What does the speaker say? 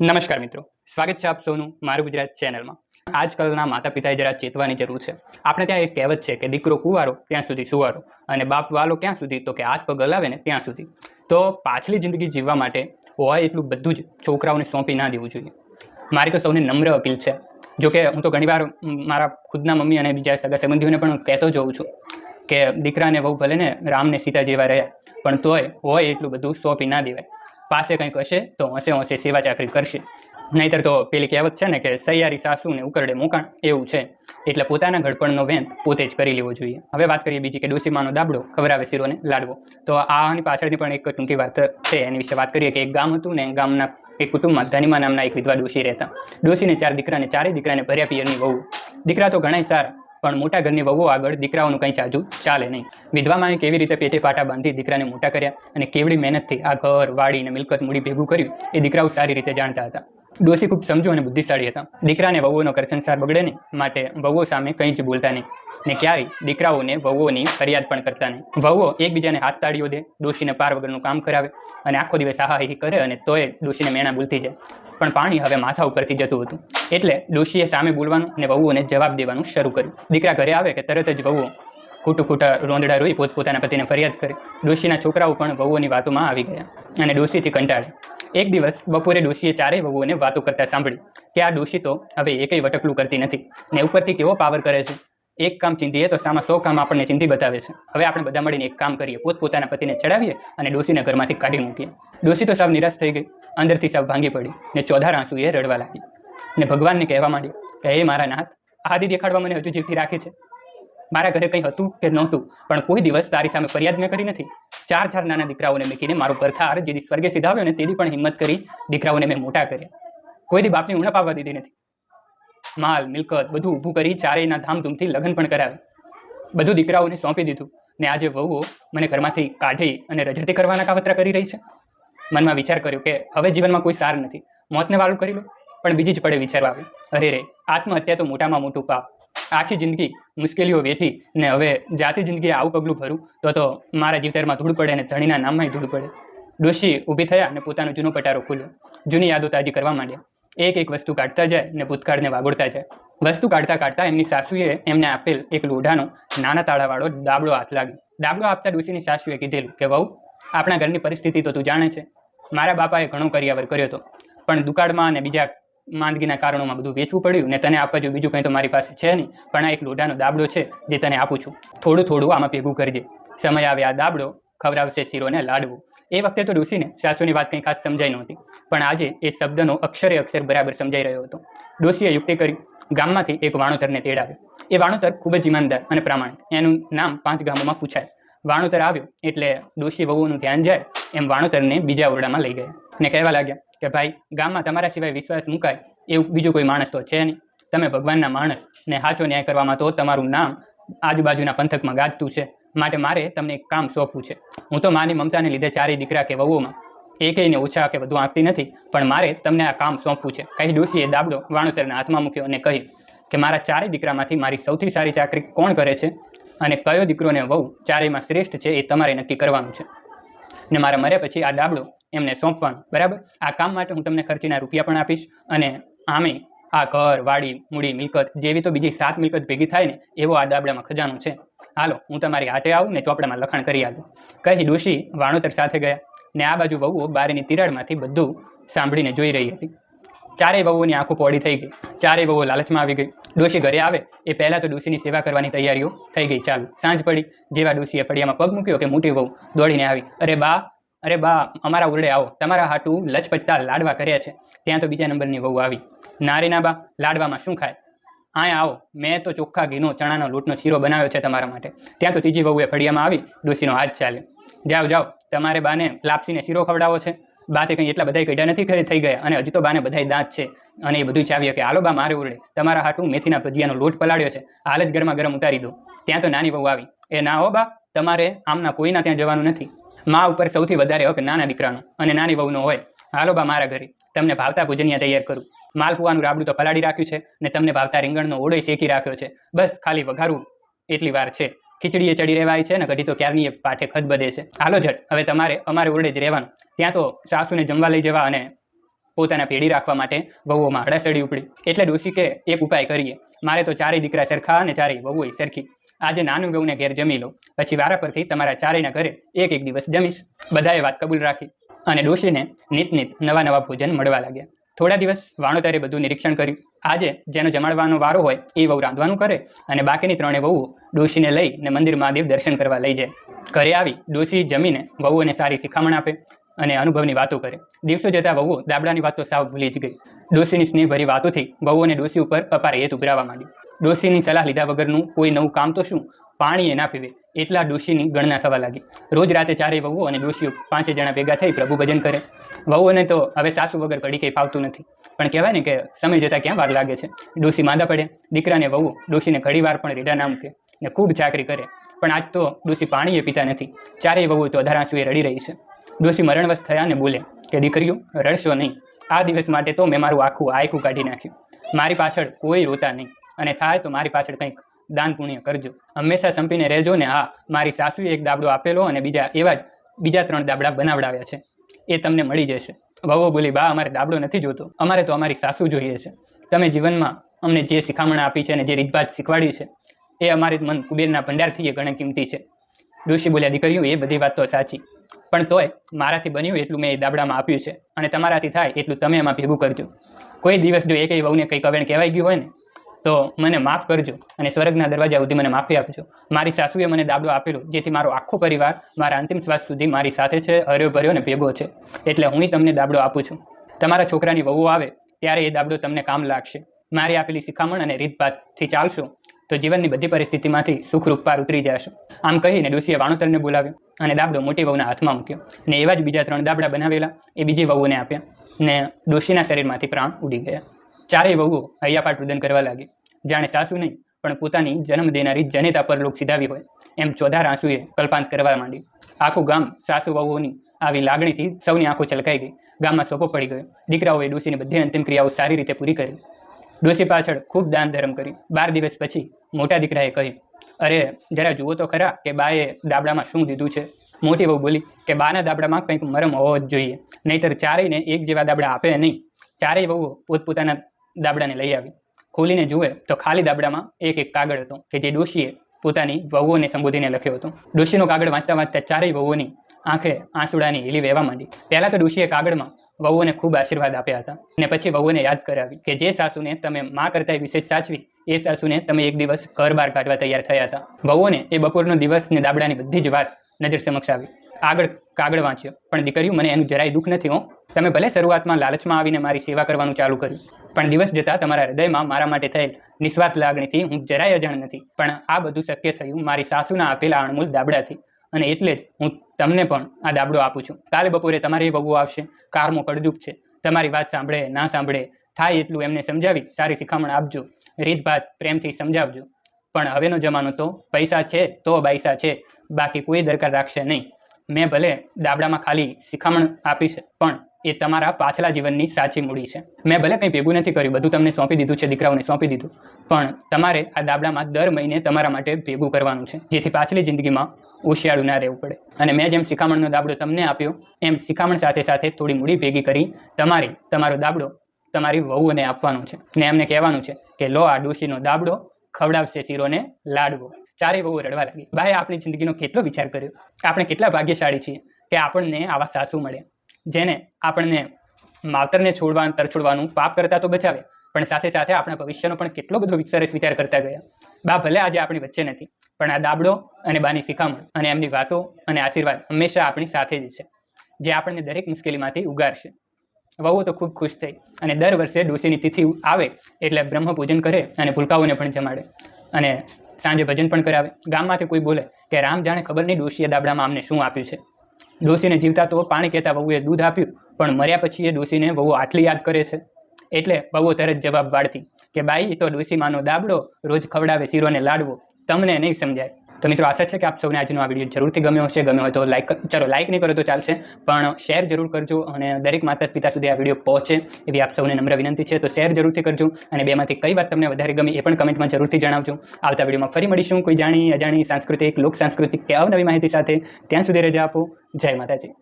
નમસ્કાર મિત્રો. સ્વાગત છે આપ સૌનું મારું ગુજરાત ચેનલમાં. આજકાલના માતા પિતાએ જરા ચેતવાની જરૂર છે. આપણે ત્યાં એક કહેવત છે કે દીકરો કુંવારો ત્યાં સુધી સુવારો અને બાપ વાલો ક્યાં સુધી? તો કે હાથ પગ હલાવે ને ત્યાં સુધી. તો પાછલી જિંદગી જીવવા માટે હોય એટલું બધું જ છોકરાઓને સોંપી ના દેવું જોઈએ. મારી તો સૌને નમ્ર અપીલ છે. જો કે હું તો ઘણીવાર મારા ખુદના મમ્મી અને બીજા સગા સંબંધીઓને પણ કહેતો જોઉં છું કે દીકરાને વહુ ભલે ને રામને સીતા જેવા રહ્યા પણ તોય હોય એટલું બધું સોંપી ના દેવાય. પાસે કંઈક હશે, તો હશે હશે, સેવા ચાકરી કરશે. નહીતર તો પેલી કહેવત છે ને કે સૈયારી સાસુ ને ઉકરડે મોકાણ, એવું છે. એટલે પોતાના ઘડપણનો વેંત પોતે જ કરી લેવો જોઈએ. હવે વાત કરીએ બીજી કે ડોસીમાનો દાબડો ખવરાવે શીરોને લાડવો. તો આની પાછળથી પણ એક ટૂંકી વાત છે, એની વિશે વાત કરીએ કે એક ગામ હતું ને ગામના એક કુટુંબમાં ધનીમા નામના એક વિધવા ડોશી રહેતા. ડોશીને ચાર દીકરાને, ચારેય દીકરાને ભર્યા પિયરની વહુ. દીકરા તો ઘણાય સારા પણ મોટા ઘરની વહુઓ આગળ દીકરાઓનું કંઈ ચાજુ ચાલે નહીં. વિધવામાં કેવી રીતે પેટે પાટા બાંધી દીકરાને મોટા કર્યા અને કેવડી મહેનતથી આ ઘર વાડી અને મિલકત મૂડી ભેગું કર્યું, એ દીકરાઓ સારી રીતે જાણતા હતા. ડોસી ખૂબ સમજુ અને બુદ્ધિશાળી હતા. દીકરાને વહુઓનો કરસંસાર બગડે નહીં, માટે વહુઓ સામે કંઈ જ બોલતા નહીં. ને ક્યારેય દીકરાઓને વહુઓની ફરિયાદ પણ કરતા નહીં. વહુઓ એકબીજાને હાથ તાળીઓ દે, ડોશીને પાર વગરનું કામ કરાવે અને આખો દિવસ આહાહી કરે અને તોય ડોશીને મેણા ભૂલતી જાય. પણ પાણી હવે માથા ઉપરથી જતું હતું. એટલે ડોશીએ સામે બોલવાનું અને વહુઓને જવાબ દેવાનું શરૂ કર્યું. દીકરા ઘરે આવે કે તરત જ વહુઓ ખૂટું ખૂટા રોંદડા રોઈ પોતપોતાના પતિને ફરિયાદ કરે. ડોશીના છોકરાઓ પણ વહુઓની વાતોમાં આવી ગયા અને ડોશીથી કંટાળે એક દિવસ બપોરે ડોશીએ ચારેય વહુઓને વાતો કરતા સાંભળી કે આ ડોશી તો હવે એકય વટકલું કરતી નથી ને ઉપરથી કેવો પાવર કરે છે? એક કામ ચિંતીએ તો સામા સો કામ આપણને ચિંતી બતાવે છે. હવે આપણે બધા મળીને એક કામ કરીએ. પોતપોતાના પતિને ચડાવીએ અને ડોશીને ઘરમાંથી કાઢી મૂકીએ. ડોશી તો સાવ નિરાશ થઈ ગઈ. અંદરથી સાવ ભાંગી પડી ને ચોધાર આંસુએ રડવા લાગી ને ભગવાનને કહેવા માંડી કે, હે મારા નાથ આદિ દેખાડવા મને હજુ જીવતી રાખે છે. મારા ઘરે કંઈ હતું કે નહોતું, પણ કોઈ દિવસ તારી સામે ફરિયાદ મેં કરી નથી. ચાર ચાર નાના દીકરાઓને મૂકીને મારો પરથાર જેથી સ્વર્ગે સીધાવ્યો ને તેથી પણ હિંમત કરી દીકરાઓને મેં મોટા કર્યા. કોઈ દી બાપની ઉણપ આવવા દીધી નથી. માલ, મિલકત બધું ઊભું કરી ચારેયના ધામધૂમથી લગ્ન પણ કરાવ્યું. બધું દીકરાઓને સોંપી દીધું ને આજે વહુઓ મને ઘરમાંથી કાઢી અને રજતી કરવાના કાવતરા કરી રહી છે. મનમાં વિચાર કર્યો કે હવે જીવનમાં કોઈ સાર નથી. મોતને વાળું કરી લો, પણ બીજી જ પડે વિચારવા આવ્યું અરે રે, આત્મહત્યા તો મોટામાં મોટું પાપ. આખી જિંદગી મુશ્કેલીઓ વેઠી ને હવે જાતિ જિંદગીએ આવું પગલું ભરું, તો તો મારા જીવતરમાં ધૂળ પડે અને ધણીના નામમાં ધૂળ પડે. ડોશી ઊભી થયા અને પોતાનો જૂનો પટારો ખોલ્યો. જૂની યાદો તાજી કરવા માંડ્યા. એક એક વસ્તુ કાઢતા જાય ને ભૂતકાળને વાગોળતા જાય. વસ્તુ કાઢતા કાઢતા એમની સાસુએ એમને આપેલ એક લોઢાનો નાના તાળાવાળો દાબડો હાથ લાગ્યો. દાબડો આપતા ડોશીની સાસુએ કીધેલું કે, વહુ, આપણા ઘરની પરિસ્થિતિ તો તું જાણે છે. મારા બાપાએ ઘણો કરિયાવર કર્યો હતો. પણ દુકાળમાં અને બીજા માંદગીના કારણોમાં બધું વેચવું પડ્યું ને તને આપવા જો બીજું કંઈ તો મારી પાસે છે નહીં. પણ આ એક લોઢાનો દાબડો છે જે તને આપું છું. થોડું થોડું આમાં ભેગું કરજે. સમય આવે આ દાબડો, ખવડાવશે શીરોને લાડવું. એ વખતે તો ડોસીને સાસુની વાત કંઈ ખાસ સમજાઈ નહોતી. પણ આજે એ શબ્દનો અક્ષરે અક્ષર બરાબર સમજાઈ રહ્યો હતો. ડોસીએ યુક્તિ કરી, ગામમાંથી એક વાણોતરને તેડાવ્યો. એ વાણોતર ખૂબ જ ઈમાનદાર અને પ્રામાણિક. એનું નામ પાંચ ગામોમાં પૂછાય. વાણોતર આવ્યો એટલે ડોશી વહુનું ધ્યાન જાય એમ વાણોતરને બીજા ઓરડામાં લઈ ગયા ને કહેવા લાગ્યા કે ભાઈ, ગામમાં તમારા સિવાય વિશ્વાસ મુકાય એવું બીજું કોઈ માણસ તો છે નહીં. તમે ભગવાનના માણસ ને સાચો ન્યાય કરવામાં તો તમારું નામ આજુબાજુના પંથકમાં ગાજતું છે. માટે મારે તમને એક કામ સોંપવું છે. હું તો માની મમતાને લીધે ચારેય દીકરા કે વહુઓમાં એકેયને ઓછા કે વધુ આંકતી નથી, પણ મારે તમને આ કામ સોંપવું છે. કહી ડોશીએ દાબડો વાણોતરના હાથમાં મૂક્યો અને કહ્યું કે મારા ચારેય દીકરામાંથી મારી સૌથી સારી ચાકરી કોણ કરે છે? અને કયો દીકરો ને વહુ ચારેયમાં શ્રેષ્ઠ છે એ તમારે નક્કી કરવાનું છે. ને મારા મર્યા પછી આ દાબડો એમને સોંપવાનો, બરાબર? આ કામ માટે હું તમને ખર્ચીના રૂપિયા પણ આપીશ અને આમે આ ઘર, વાડી, મૂડી, મિલકત જેવી તો બીજી સાત મિલકત ભેગી થાય ને એવો આ દાબડામાં ખજાનો છે. હાલો, હું તમારી હાટે આવું ને ચોપડામાં લખાણ કરી આવું કહી ડોશી વાણોતર સાથે ગયા ને આ બાજુ વહુઓ બારીની તિરાડમાંથી બધું સાંભળીને જોઈ રહી હતી. ચારેય વહુઓની આંખો પોડી થઈ ગઈ. ચારેય વહુઓ લાલચમાં આવી ગઈ. ડોશી ઘરે આવે, એ પહેલાં તો ડોશીની સેવા કરવાની તૈયારીઓ થઈ ગઈ. ચાલુ, સાંજ પડી, જેવા ડોશીએ ફળિયામાં પગ મૂક્યો કે મોટી વહુ દોડીને આવી. અરે બા અરે બા, અમારા ઉરડે આવો. તમારા હાટું લચપચતા લાડવા કર્યા છે. ત્યાં તો બીજા નંબરની વહુ આવી. નારીના બા, લાડવામાં શું ખાય? અહીંયા આવો. મેં તો ચોખ્ખા ઘીનો, ચણાનો લોટનો શીરો બનાવ્યો છે તમારા માટે. ત્યાં તો ત્રીજી વહુએ ફળિયામાં આવી, ડોશીનો હાથ ચાલે જાઓ જાઓ. તમારે બાને લાપસીને શીરો ખવડાવો છે. બા તે કંઈ એટલા બધા કઢ્યા નથી થઈ ગયા અને હજી તો બાને બધાય દાંત છે. અને એ બધું ચાવીએ કે, હાલો બા, મારે ઉરડે. તમારા હાટું મેથીના ભજીયાનો લોટ પલાળ્યો છે. હાલ જ ગરમા ગરમ ઉતારી દો. ત્યાં તો નાની બહુ આવી. એ ના હો બા, તમારે આમના કોઈના ત્યાં જવાનું નથી. મા ઉપર સૌથી વધારે હક નાના દીકરાનો અને નાની વહુનો હોય. હાલો બા, મારા ઘરે. તમને ભાવતા ભોજનિયા તૈયાર કરું. માલપુવાનું રાબડું તો પલાળી રાખ્યું છે ને તમને ભાવતા રીંગણનો ઓળોય શેકી રાખ્યો છે. બસ, ખાલી વઘારું એટલી વાર છે. ખીચડીએ ચડી રહેવાય છે ને કઢી તો ક્યારની પાઠે ખત બધે છે. હાલો, જટ. હવે તમારે અમારે ઓરડે જ રહેવાનું. ત્યાં તો સાસુને જમવા લઈ જવા અને પોતાના પેઢી રાખવા માટે વહુઓમાં અડાસડી ઉપડી. એટલે ડોશી કે એક ઉપાય કરીએ. મારે તો ચારેય દીકરા સરખા અને ચારેય વહુઓય સરખી. આજે નાનું વહુને ઘેર જમી લો પછી વારા પરથી તમારા ચારેયના ઘરે એક એક દિવસ જમીશ. બધાએ વાત કબૂલ રાખી. અને ડોશીને નિત નિત નવા નવા ભોજન મળવા લાગ્યા. થોડા દિવસ વાણોતરે બધું નિરીક્ષણ કર્યું. આજે જેનો જમાડવાનો વારો હોય એ વહુ રાંધવાનું કરે અને બાકીની ત્રણે વહુઓ ડોશીને લઈને મંદિર મહાદેવ દર્શન કરવા લઈ જાય. ઘરે આવી ડોશી જમીને વહુઓને સારી શિખામણ આપે. અને અનુભવની વાતો કરે. દિવસો જતાં વહુઓ દાબડાની વાતો સાવ ભૂલી જ ગઈ. ડોશીની સ્નેહભરી વાતોથી વહુઓને ડોશી ઉપર અપાર હેત ઉભરાવા માંડ્યું ડોશીની સલાહ લીધા વગરનું કોઈ નવું કામ તો શું? પાણી એ ના પીવે, એટલા ડોશીની ગણના થવા લાગી. રોજ રાતે ચારેય વહુઓ અને ડોશીઓ પાંચે જણા ભેગા થઈ પ્રભુ ભજન કરે. વહુઓને તો હવે સાસુ વગર કડી કંઈ ફાવતું નથી. પણ કહેવાય ને કે સમય જતાં ક્યાં વાર લાગે છે? ડોશી માંદા પડે, દીકરાને વહુ ડોશીને ઘડી વાર પણ રેડા ના મૂકે ને ખૂબ ચાકરી કરે. પણ આજ તો ડોશી પાણીએ પીતા નથી. ચારેય વહુ તો અધારાસુએ રડી રહી છે. ડોશી મરણવશ થયા ને બોલે કે દીકરીઓ, રડશો નહીં. આ દિવસ માટે તો મેં મારું આખું આયખું કાઢી નાખ્યું. મારી પાછળ કોઈ રોતા નહીં. અને થાય તો મારી પાછળ કંઈક દાન પુણ્ય કરજો. હંમેશા સંપીને રહેજો ને હા, મારી સાસુએ એક દાબડો આપેલો અને બીજા એવા જ, બીજા ત્રણ દાબડા બનાવડાવ્યા છે. એ તમને મળી જશે. વહુ બોલી, બા, અમારે દાબડો નથી જોતો. અમારે તો અમારી સાસુ જોઈએ છે. તમે જીવનમાં અમને જે શિખામણ આપી છે અને જે રીતભાત શીખવાડી છે, એ અમારી મન કુબેરના ભંડારથી એ ઘણી કિંમતી છે. ડોશી બોલ્યા, દીકરીઓ, એ બધી વાત તો સાચી. પણ તોય મારાથી બન્યું એટલું મેં એ દાબડામાં આપ્યું છે અને તમારાથી થાય એટલું તમે એમાં ભેગું કરજો. કોઈ દિવસ જો એકેય વહુને કંઈ કવેણ કહેવાઈ ગયું હોય ને, તો મને માફ કરજો અને સ્વર્ગના દરવાજા સુધી મને માફી આપજો. મારી સાસુએ મને દાબડો આપેલો, જેથી મારો આખો પરિવાર મારા અંતિમ શ્વાસ સુધી મારી સાથે છે, હર્યો ભર્યો અને ભેગો છે. એટલે હું તમને દાબડો આપું છું. તમારા છોકરાની વહુ આવે, ત્યારે એ દાબડો તમને કામ લાગશે. મારી આપેલી શિખામણ અને રીતભાતથી ચાલશો તો જીવનની બધી પરિસ્થિતિમાંથી સુખરૂપ પાર ઉતરી જશો. આમ કહીને ડોસીએ વાણોતરને બોલાવ્યો અને દાબડો મોટી વહુના હાથમાં મૂક્યો અને એવા જ બીજા ત્રણ દાબડા બનાવેલા એ બીજી વહુને આપ્યા ને ડોશીના શરીરમાંથી પ્રાણ ઉડી ગયા. ચારેય વહુઓ હૈયાપાટ રુદન કરવા લાગી. જાણે સાસુ નહીં, પણ પોતાની જન્મ દેનારી જનેતા પર લોક સીધાવી હોય એમ ચોધાર આંસુએ કલ્પાંત કરવા માંડી. આખું ગામ સાસુ વહુઓની આવી લાગણીથી સૌની આંખો છલકાઈ ગઈ. ગામમાં સોપો પડી ગયો. દીકરાઓએ ડોશીની બધી અંતિમ ક્રિયાઓ સારી રીતે પૂરી કરી. ડોશી પાછળ ખૂબ દાન ધર્મ કર્યું. બાર દિવસ પછી મોટા દીકરાએ કહ્યું, અરે, જરા જુઓ તો ખરા કે બાએ દાબડામાં શું દીધું છે? મોટી વહુ બોલી, કે બાના દાબડામાં કંઈક મરમ હોવો જ જોઈએ. નહીંતર ચારેયને એક જેવા દાબડા આપે નહીં. ચારેય વહુઓ પોતપોતાના દાબડાને લઈ આવી. ખોલીને જુએ તો ખાલી દાબડામાં એક એક કાગળ હતો કે જે ડોશીએ પોતાની વહુઓને સંબોધીને લખ્યો હતો. ડોશીનો કાગળ વાંચતા વાંચતા ચારેય વહુઓની આંખે આંસુડાની હીલી વહેવા માંડી. પહેલાં તો ડોશીએ કાગળમાં વહુઓને ખૂબ આશીર્વાદ આપ્યા હતા. અને પછી વહુઓને યાદ કરાવી કે જે સાસુને તમે માં કરતાં વિશેષ સાચવી, એ સાસુને તમે એક દિવસ ઘર બહાર કાઢવા તૈયાર થયા હતા. વહુઓને એ બપોરનો દિવસ ને દાબડાની બધી જ વાત નજર સમક્ષ આવી. આગળ કાગળ વાંચ્યો, પણ દીકરીઓ, મને એનું જરાય દુઃખ નથી હો. તમે ભલે શરૂઆતમાં લાલચમાં આવીને મારી સેવા કરવાનું ચાલુ કર્યું, પણ દિવસ જતાં તમારા હૃદયમાં મારા માટે થયેલ નિસ્વાર્થ લાગણીથી હું જરાય અજાણ નથી. પણ આ બધું શક્ય થયું મારી સાસુના આપેલા અણમૂલ દાબડાથી. અને એટલે જ હું તમને પણ આ દાબડો આપું છું. કાલે બપોરે તમારી વહુ આવશે. કારમો કડદુક છે. તમારી વાત સાંભળે, ના સાંભળે, થાય એટલું એમને સમજાવી સારી શિખામણ આપજો. રીતભાત પ્રેમથી સમજાવજો. પણ હવેનો જમાનો તો પૈસા છે તો પૈસા છે. બાકી કોઈ દરકાર રાખશે નહીં. મેં ભલે દાબડામાં ખાલી શિખામણ આપી છે પણ એ તમારા પાછલા જીવનની સાચી મૂડી છે. મેં ભલે કંઈ ભેગું નથી કર્યું, બધું તમને સોંપી દીધું છે, દીકરાઓને સોંપી દીધું. પણ તમારે આ દાબડામાં દર મહિને તમારા માટે ભેગું કરવાનું છે. જેથી પાછલી જિંદગીમાં હોશિયાળું ના રહેવું પડે. અને મેં જેમ શિખામણનો દાબડો તમને આપ્યો, એમ શિખામણ સાથે સાથે થોડી મૂડી ભેગી કરી, તમારી તમારો દાબડો તમારી વહુને આપવાનો છે. ને એમને કહેવાનું છે કે, લો આ ડોશીનો દાબડો, ખવડાવશે શીરોને લાડવો. ચારેય વહુ રડવા લાગી. ભાઈ આપણી જિંદગીનો કેટલો વિચાર કર્યો? આપણે કેટલા ભાગ્યશાળી છીએ કે આપણને આવા સાસુ મળે, જેને આપણને માવતરને છોડવા તરછોડવાનું પાપ કરતા તો બચાવે પણ સાથે સાથે આપણા ભવિષ્યનો પણ કેટલો બધો સરસ વિચાર કરતા ગયા. બા ભલે આજે આપણી વચ્ચે નથી, પણ આ દાબડો અને બાની શિખામણ અને એમની વાતો અને આશીર્વાદ હંમેશા આપણી સાથે જ છે, જે આપણને દરેક મુશ્કેલીમાંથી ઉગારશે. વહુઓ તો ખૂબ ખુશ થઈ અને દર વર્ષે ડોશીની તિથિ આવે એટલે બ્રહ્મ પૂજન કરે અને ભૂલકાઓને પણ જમાડે અને સાંજે ભજન પણ કરાવે. ગામમાંથી કોઈ બોલે કે રામ જાણે ખબર નહીં ડોશીએ દાબડામાં અમને શું આપ્યું છે. ડોશીને જીવતા તો પાણી કહેતા વહુએ દૂધ આપ્યું, પણ મર્યા પછી એ ડોશીને વહુ આટલી યાદ કરે છે. એટલે બહુ તરત જવાબ વાળતી કે બાઈ તો ડોસીમાનો દાબડો, રોજ ખવડાવે શીરોને લાડવો. તમને નહીં સમજાય. તો મિત્રો આશા છે કે આપ સૌને આજનો આ વીડિયો જરૂરથી ગમ્યો હશે. ગમ્યો હોય તો લાઈક ચલો લાઈક નહીં કરો તો ચાલશે, પણ શેર જરૂર કરજો અને દરેક માતા પિતા સુધી આ વીડિયો પહોંચે એવી આપ સૌને નમ્ર વિનંતી છે. તો શેર જરૂરથી કરજો અને બેમાંથી કઈ વાત તમને વધારે ગમી એ પણ કમેન્ટમાં જરૂરથી જણાવજો. આવતા વિડીયોમાં ફરી મળીશું. કોઈ જાણી, અજાણી, સાંસ્કૃતિક લોક સાંસ્કૃતિક કે અવનવી માહિતી સાથે ત્યાં સુધી રજા આપો. જય માતાજી.